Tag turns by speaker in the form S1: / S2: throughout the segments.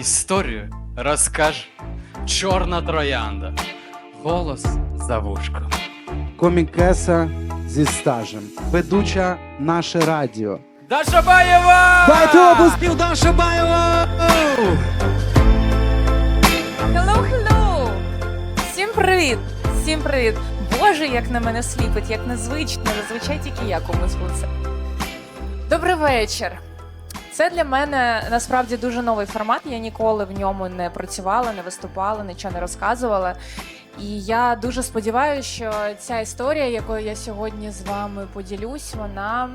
S1: історію розкаже чорна троянда. Волос за вушком.
S2: комікеса зі стажем, ведуча наше радіо.
S1: Даша Баєва!
S2: Дайте облисків Даша Баєва!
S3: Hello, hello! Всім привіт! Всім привіт! Боже, як на мене сліпить, як незвично, зазвичай тільки я комусь це. Добрий вечір. Це для мене насправді дуже новий формат. Я ніколи в ньому не працювала, не виступала, нічого не розказувала. І я дуже сподіваюся, що ця історія, якою я сьогодні з вами поділюсь, вона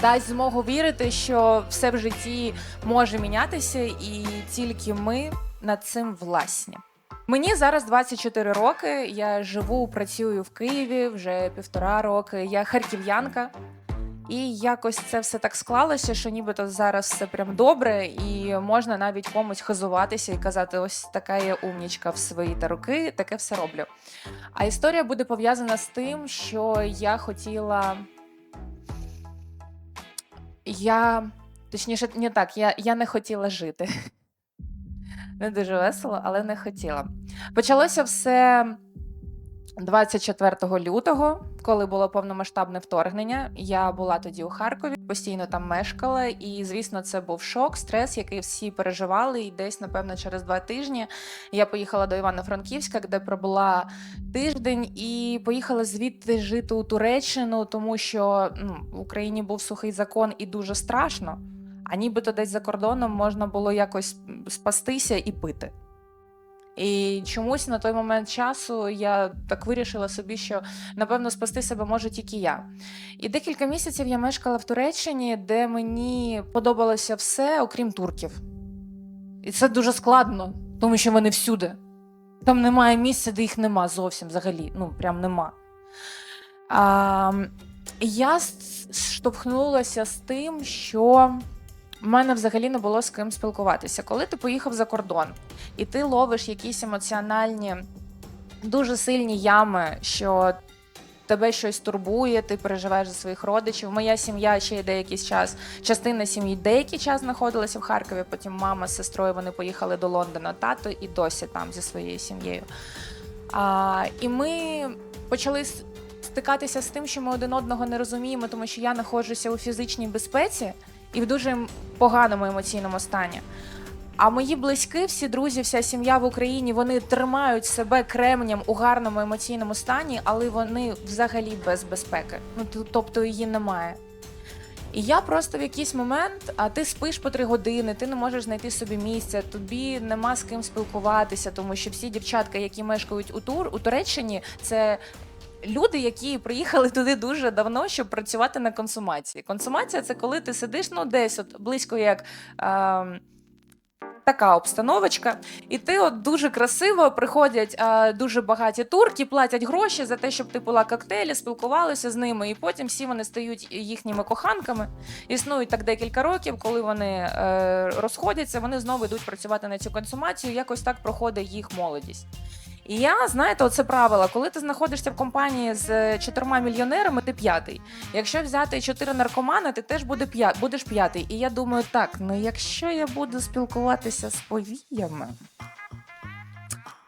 S3: дасть змогу вірити, що все в житті може мінятися, і тільки ми над цим власні. Мені зараз 24 роки. Я живу, працюю в Києві вже півтора роки. Я харків'янка. І якось це все так склалося, що нібито зараз все прям добре, і можна навіть комусь хизуватися і казати: ось така я умнічка в свої та руки, таке все роблю. А історія буде пов'язана з тим, що я хотіла. Я точніше, не так, я, я не хотіла жити. Не дуже весело, але не хотіла. Почалося все 24 лютого, коли було повномасштабне вторгнення. Я була тоді у Харкові, постійно там мешкала, і звісно, це був шок, стрес, який всі переживали. І десь, напевно, через два тижні я поїхала до Івано-Франківська, де пробула тиждень, і поїхала звідти жити у Туреччину, тому що ну, в Україні був сухий закон і дуже страшно. А нібито десь за кордоном можна було якось спастися і пити. І чомусь на той момент часу я так вирішила собі, що напевно спасти себе може тільки я. І декілька місяців я мешкала в Туреччині, де мені подобалося все, окрім турків. І це дуже складно, тому що вони всюди. Там немає місця, де їх нема зовсім взагалі. Ну, прям нема. А, я штовхнулася з тим, що в мене взагалі не було з ким спілкуватися. Коли ти поїхав за кордон і ти ловиш якісь емоціональні, дуже сильні ями, що тебе щось турбує, ти переживаєш за своїх родичів. Моя сім'я ще й деякий час, частина сім'ї деякий час знаходилася в Харкові. Потім мама з сестрою вони поїхали до Лондона, тато і досі там зі своєю сім'єю. А, і ми почали стикатися з тим, що ми один одного не розуміємо, тому що я знаходжуся у фізичній безпеці і в дуже поганому емоційному стані. А мої близькі, всі друзі, вся сім'я в Україні, вони тримають себе кремнем у гарному емоційному стані, але вони взагалі без безпеки. Ну тобто її немає. І я просто в якийсь момент, а ти спиш по три години, ти не можеш знайти собі місця, тобі нема з ким спілкуватися, тому що всі дівчатка, які мешкають у Тур у Туреччині, це люди, які приїхали туди дуже давно, щоб працювати на консумації. Консумація це коли ти сидиш ну десь, от близько як. Е, Така обстановочка, і ти от дуже красиво приходять а, дуже багаті турки, платять гроші за те, щоб ти пила коктейлі, спілкувалися з ними, і потім всі вони стають їхніми коханками. Існують так декілька років, коли вони е, розходяться, вони знову йдуть працювати на цю консумацію. Якось так проходить їх молодість. І я, знаєте, оце правило, коли ти знаходишся в компанії з чотирма мільйонерами, ти п'ятий. Якщо взяти чотири наркомани, ти теж буде п'я... будеш п'ятий. І я думаю, так, ну якщо я буду спілкуватися з повіями.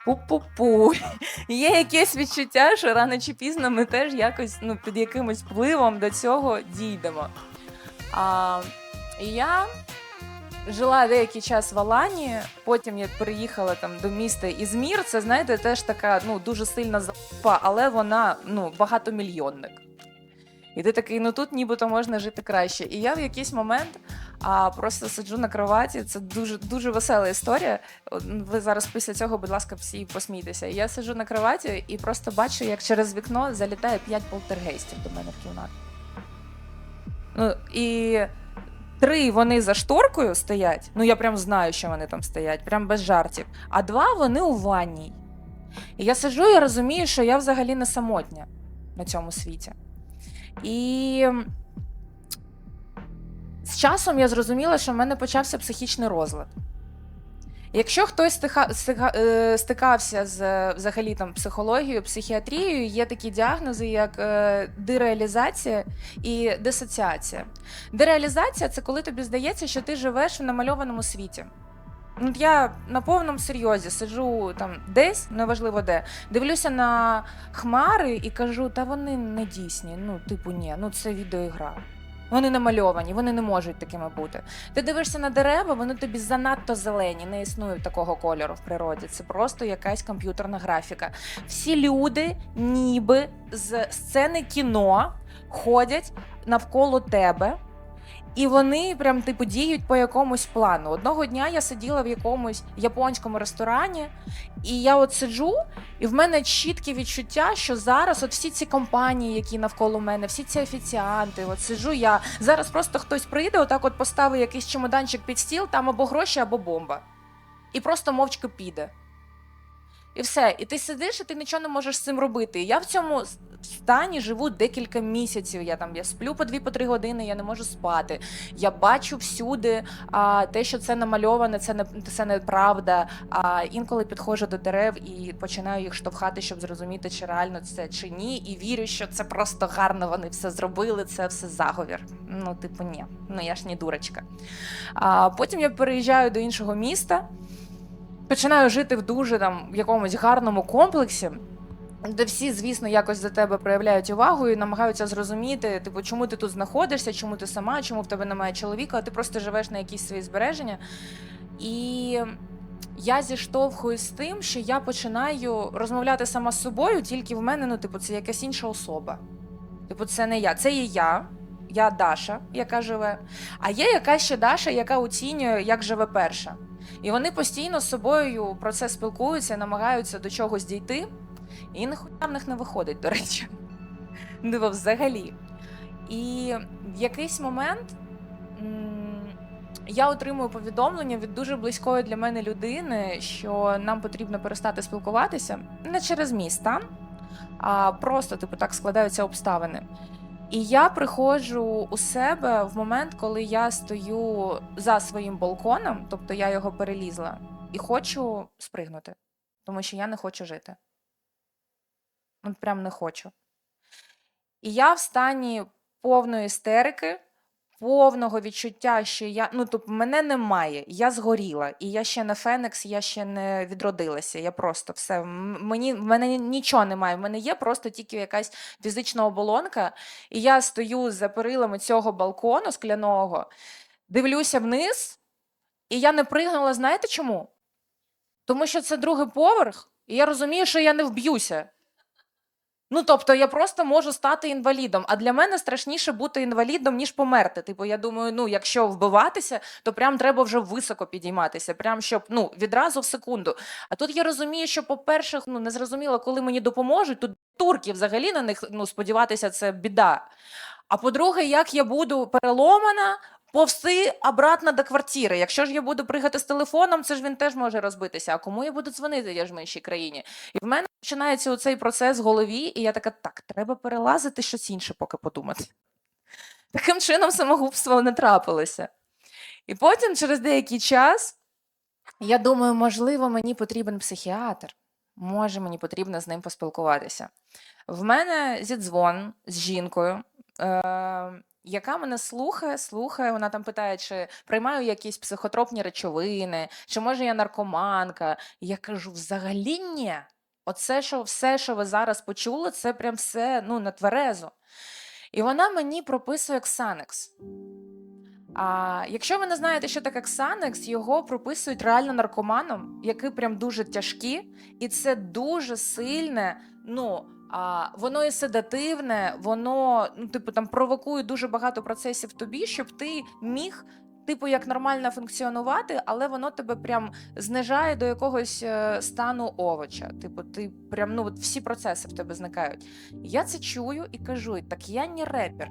S3: Пу-пу-пу. Є якесь відчуття, що рано чи пізно ми теж якось ну, під якимось впливом до цього дійдемо. А, я жила деякий час в Алані, потім я переїхала там до міста Ізмір. Це, знаєте, теж така ну, дуже сильна залупа, але вона ну, багатомільйонник. І ти такий, ну тут нібито можна жити краще. І я в якийсь момент а, просто сиджу на кроваті. Це дуже дуже весела історія. Ви зараз після цього, будь ласка, всі посмійтеся. Я сиджу на кроваті і просто бачу, як через вікно залітає п'ять полтергейстів до мене в кімнату. Ну, і три вони за шторкою стоять. Ну я прям знаю, що вони там стоять, прям без жартів. А два вони у ванній. І я сиджу і розумію, що я взагалі не самотня на цьому світі. І з часом я зрозуміла, що в мене почався психічний розлад. Якщо хтось стиха, стиха, е, стикався з взагалі там психологією, психіатрією, є такі діагнози, як е, дереалізація і дисоціація. Дереалізація це коли тобі здається, що ти живеш в намальованому світі. Я на повному серйозі сиджу там десь, неважливо де, дивлюся на хмари і кажу, та вони не дійсні. Ну, типу, ні, ну це відеоігра. Вони намальовані, вони не можуть такими бути. Ти дивишся на дерева, вони тобі занадто зелені, не існує такого кольору в природі. Це просто якась комп'ютерна графіка. Всі люди, ніби з сцени кіно, ходять навколо тебе. І вони прям типу діють по якомусь плану. Одного дня я сиділа в якомусь японському ресторані, і я от сиджу, і в мене чітке відчуття, що зараз от всі ці компанії, які навколо мене, всі ці офіціанти, от сиджу я. Зараз просто хтось прийде, отак от поставить якийсь чемоданчик під стіл, там або гроші, або бомба. І просто мовчки піде. І все. І ти сидиш, і ти нічого не можеш з цим робити. Я в цьому стані живу декілька місяців. Я там я сплю по 2-3 години, я не можу спати. Я бачу всюди а, те, що це намальоване, це не це неправда. А інколи підходжу до дерев і починаю їх штовхати, щоб зрозуміти, чи реально це чи ні. І вірю, що це просто гарно. Вони все зробили, це все заговір. Ну, типу, ні. Ну я ж не дурочка. А потім я переїжджаю до іншого міста. Починаю жити в дуже там якомусь гарному комплексі, де всі, звісно, якось за тебе проявляють увагу і намагаються зрозуміти, типу, чому ти тут знаходишся, чому ти сама, чому в тебе немає чоловіка, а ти просто живеш на якісь свої збереження. І я зіштовхуюсь з тим, що я починаю розмовляти сама з собою, тільки в мене, ну, типу, це якась інша особа. Типу, це не я, це є я. Я Даша, яка живе, а є якась ще Даша, яка оцінює, як живе перша. І вони постійно з собою про це спілкуються, намагаються до чогось дійти. І ніхуя в них не виходить, до речі. Диво, взагалі. І в якийсь момент я отримую повідомлення від дуже близької для мене людини, що нам потрібно перестати спілкуватися не через мій стан, а просто, типу, так складаються обставини. І я приходжу у себе в момент, коли я стою за своїм балконом, тобто я його перелізла, і хочу спригнути, тому що я не хочу жити. Ну, прям не хочу. І я в стані повної істерики, повного відчуття, що я. Ну, тобто, мене немає, я згоріла, і я ще не Фенекс, я ще не відродилася. Я просто все. Мені, в мене нічого немає. В мене є просто тільки якась фізична оболонка, і я стою за перилами цього балкону скляного, дивлюся вниз, і я не пригнула, знаєте чому? Тому що це другий поверх, і я розумію, що я не вб'юся. Ну, тобто, я просто можу стати інвалідом. А для мене страшніше бути інвалідом, ніж померти. Типу, я думаю, ну, якщо вбиватися, то прям треба вже високо підійматися, прям щоб ну, відразу в секунду. А тут я розумію, що, по-перше, ну, не зрозуміло, коли мені допоможуть, тут турки взагалі на них ну, сподіватися, це біда. А по-друге, як я буду переломана, повсти обратно до квартири. Якщо ж я буду пригати з телефоном, це ж він теж може розбитися. А кому я буду дзвонити? Я ж в іншій країні. І в мене починається оцей процес в голові, і я така: так, треба перелазити щось інше, поки подумати. Таким чином, самогубство не трапилося. І потім, через деякий час, я думаю, можливо, мені потрібен психіатр. Може, мені потрібно з ним поспілкуватися. В мене зідзвон з жінкою, е, яка мене слухає, слухає. Вона там питає, чи приймаю якісь психотропні речовини, чи може я наркоманка. Я кажу: взагалі ні. Оце, що все, що ви зараз почули, це прям все ну, на тверезо. І вона мені прописує Ксанекс. А якщо ви не знаєте, що таке Ксанекс, його прописують реально наркоманом, які прям дуже тяжкі, і це дуже сильне, ну. А воно і седативне, воно ну, типу там провокує дуже багато процесів тобі, щоб ти міг, типу, як нормально функціонувати, але воно тебе прям знижає до якогось е, стану овоча. Типу, ти прям ну от всі процеси в тебе зникають. Я це чую і кажу: так я не репер.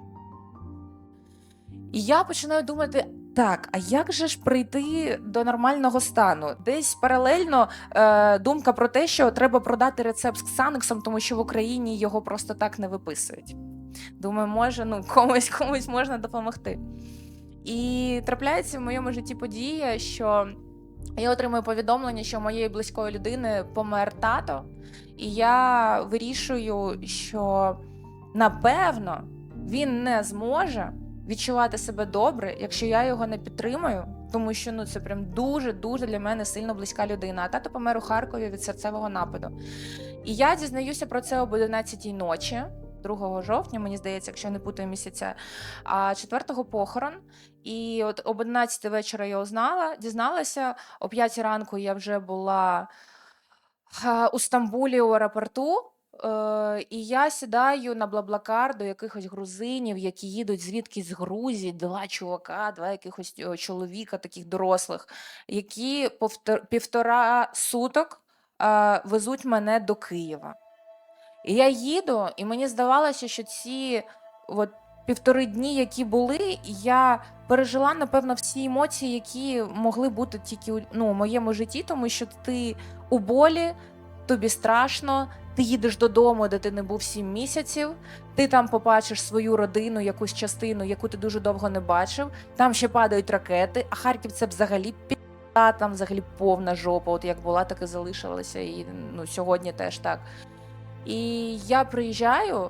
S3: І я починаю думати: так, а як же ж прийти до нормального стану? Десь паралельно е, думка про те, що треба продати рецепт з Ксанексом, тому що в Україні його просто так не виписують. Думаю, може, ну комусь комусь можна допомогти. І трапляється в моєму житті подія, що я отримую повідомлення, що у моєї близької людини помер тато, і я вирішую, що напевно він не зможе відчувати себе добре, якщо я його не підтримую, Тому що ну це прям дуже дуже для мене сильно близька людина. А тато помер у Харкові від серцевого нападу. І я дізнаюся про це об 11 ночі, 2 жовтня, мені здається, якщо не путаю місяця, а 4-го похорон. І от об 11 вечора я узнала, дізналася, о 5 ранку я вже була у Стамбулі у аеропорту. Е, і я сідаю на Блаблакар до якихось грузинів, які їдуть звідки з Грузії, два чувака, два якихось е, чоловіка, таких дорослих, які повтор- півтора суток е, везуть мене до Києва. І я їду, і мені здавалося, що ці от, півтори дні, які були, я пережила, напевно, всі емоції, які могли бути тільки ну, у моєму житті, тому що ти у болі, тобі страшно, ти їдеш додому, де ти не був сім місяців, ти там побачиш свою родину, якусь частину, яку ти дуже довго не бачив. Там ще падають ракети, а Харків це взагалі пі***а, там взагалі повна жопа. От як була, так і залишилася. І ну, сьогодні теж так. І я приїжджаю,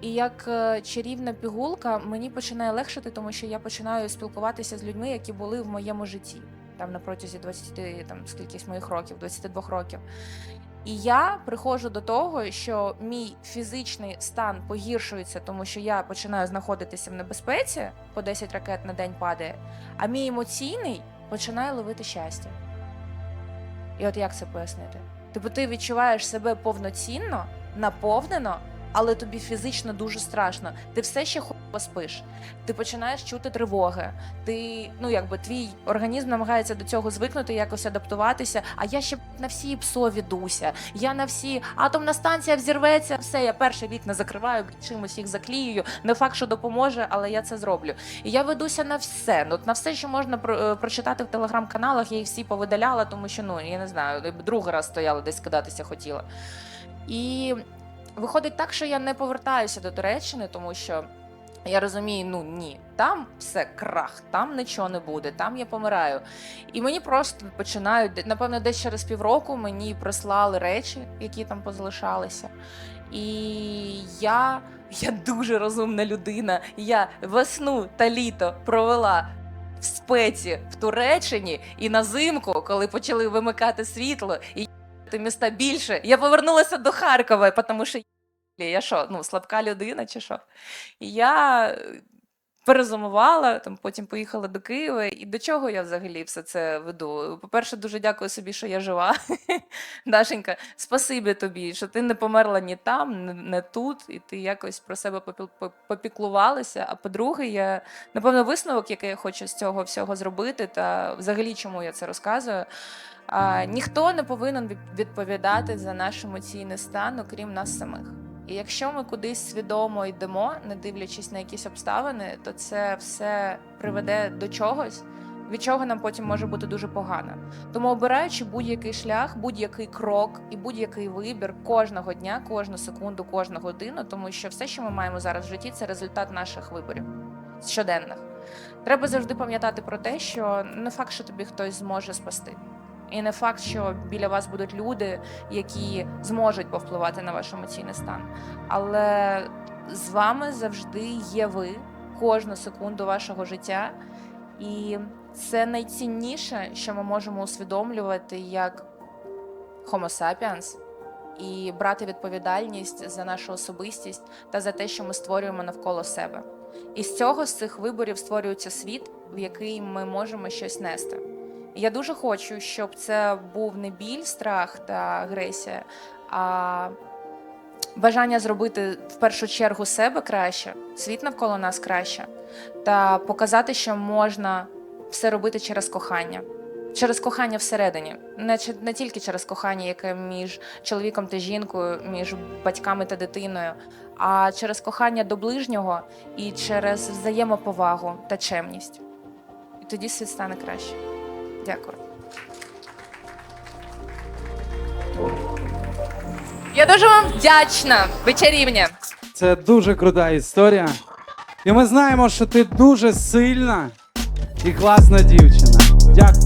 S3: і як е, чарівна пігулка мені починає легшати, тому що я починаю спілкуватися з людьми, які були в моєму житті. Там на протязі 20 там скількись моїх років, 22 років. І я приходжу до того, що мій фізичний стан погіршується, тому що я починаю знаходитися в небезпеці, по 10 ракет на день падає, а мій емоційний починає ловити щастя. І от як це пояснити? Типу, ти відчуваєш себе повноцінно, наповнено, але тобі фізично дуже страшно. Ти все ще хуйово спиш. Ти починаєш чути тривоги. Ти, ну якби твій організм намагається до цього звикнути, якось адаптуватися. А я ще на всі псо ведуся. Я на всі атомна станція взірветься. Все, я перше вікна закриваю, чимось їх заклеюю. Не факт, що допоможе, але я це зроблю. І я ведуся на все. Ну, на все, що можна про- е, прочитати в телеграм-каналах, я їх всі повидаляла, тому що ну я не знаю, другий раз стояла десь кидатися хотіла. І виходить так, що я не повертаюся до Туреччини, тому що. Я розумію, ну ні, там все крах, там нічого не буде, там я помираю. І мені просто починають, напевно, десь через півроку мені прислали речі, які там позалишалися. І я, я дуже розумна людина. Я весну та літо провела в спеці в Туреччині і на зимку, коли почали вимикати світло і їхати міста більше, я повернулася до Харкова, тому що я що, ну, слабка людина чи що? І я перезумувала, там потім поїхала до Києва. І до чого я взагалі все це веду? По-перше, дуже дякую собі, що я жива. Дашенька, спасибі тобі, що ти не померла ні там, не тут, і ти якось про себе попіклувалася. А по-друге, я напевно висновок, який я хочу з цього всього зробити, та взагалі чому я це розказую. А, ніхто не повинен відповідати за наш емоційний стан, окрім нас самих. І якщо ми кудись свідомо йдемо, не дивлячись на якісь обставини, то це все приведе до чогось, від чого нам потім може бути дуже погано. Тому обираючи будь-який шлях, будь-який крок і будь-який вибір кожного дня, кожну секунду, кожну годину, тому що все, що ми маємо зараз в житті, це результат наших виборів щоденних. Треба завжди пам'ятати про те, що не факт, що тобі хтось зможе спасти. І не факт, що біля вас будуть люди, які зможуть повпливати на ваш емоційний стан. Але з вами завжди є ви кожну секунду вашого життя. І це найцінніше, що ми можемо усвідомлювати як Homo sapiens і брати відповідальність за нашу особистість та за те, що ми створюємо навколо себе. І з цього, з цих виборів, створюється світ, в який ми можемо щось нести. Я дуже хочу, щоб це був не біль, страх та агресія, а бажання зробити в першу чергу себе краще, світ навколо нас краще, та показати, що можна все робити через кохання. Через кохання всередині, не, не тільки через кохання, яке між чоловіком та жінкою, між батьками та дитиною, а через кохання до ближнього і через взаємоповагу та чемність. І тоді світ стане краще. Дякую. Я дуже вам вдячна, ви чарівня.
S2: Це дуже крута історія. І ми знаємо, що ти дуже сильна і класна дівчина. Дякую.